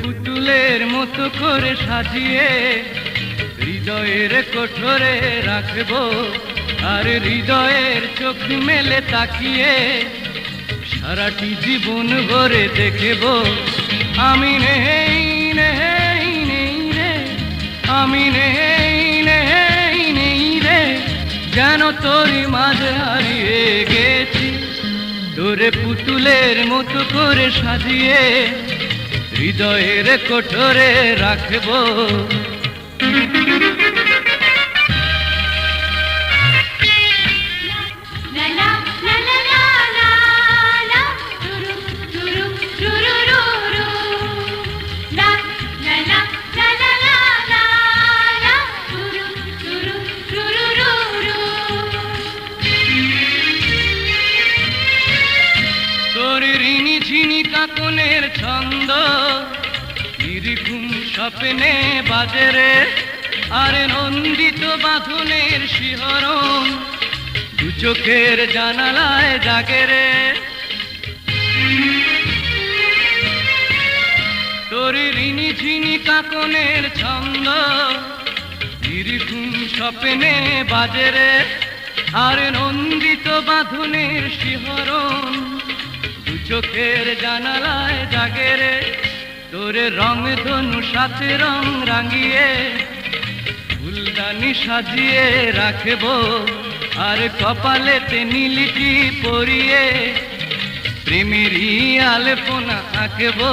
পুতুলের মতো করে সাজিয়ে হৃদয়ের কোঠরে রাখব। আর হৃদয়ের চোখ মেলে তাকিয়ে সারাটি জীবন ভরে দেখব। আমি নেই নেই নেই রে, আমি নেই নেই নেই রে, যেন তোরই মাঝে হারিয়ে গেছি তোরে পুতুলের মতো করে সাজিয়ে হৃদয়ের কোঠরে রাখব। ঝিনি কাকনের ছন্দ। নিরিঘুম স্বপ্নে বাজেরে আর নন্দিত বাঁধনের শিহরণ। দু চোখের জানালায় জাগে রে। তোর ঋণী ঝিনি কাকনের ছন্দ। নিরিঘুম স্বপ্নে বাজেরে আর নন্দিত বাঁধনের শিহরণ। চোখের জানালায় জাগে রে। তোরে রং ধনু, সাথে রং রাঙিয়ে ফুলদানি সাজিয়ে রাখব। আর কপালেতে নীলিটি পরিয়ে প্রেমেরই আলপনা আঁকবো।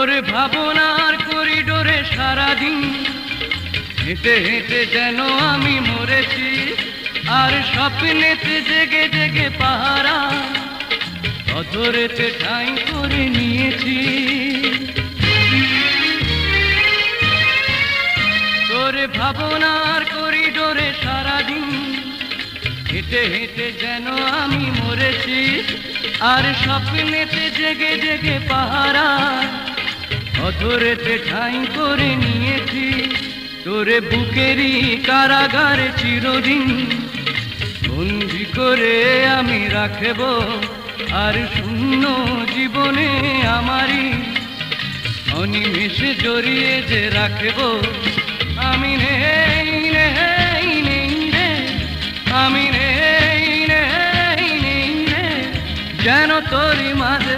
তোর ভাবনার করিডোরে সারাদিন হেঁটে হেঁটে যেন আমি মরেছি, আর স্বপ্নেতে জেগে জেগে পাহারা অধরেতে ঠাই করে নিয়েছি। তোর ভাবনার করিডোরে সারাদিন হেঁটে হেঁটে যেন আমি মরেছি, আর স্বপ্নেতে জেগে জেগে পাহারা অধরেতে ঠাই করে নিয়েছি। তোরে বুকেরই কারাগারে চিরদিন। বন্দি করে আমি রাখব আর শূন্য জীবনে আমারই। অনিমেষে জড়িয়ে যে রাখব, আমি নেই নেই নেই রে। আমি নেই নেই নেই রে। যেন তোরই মাঝে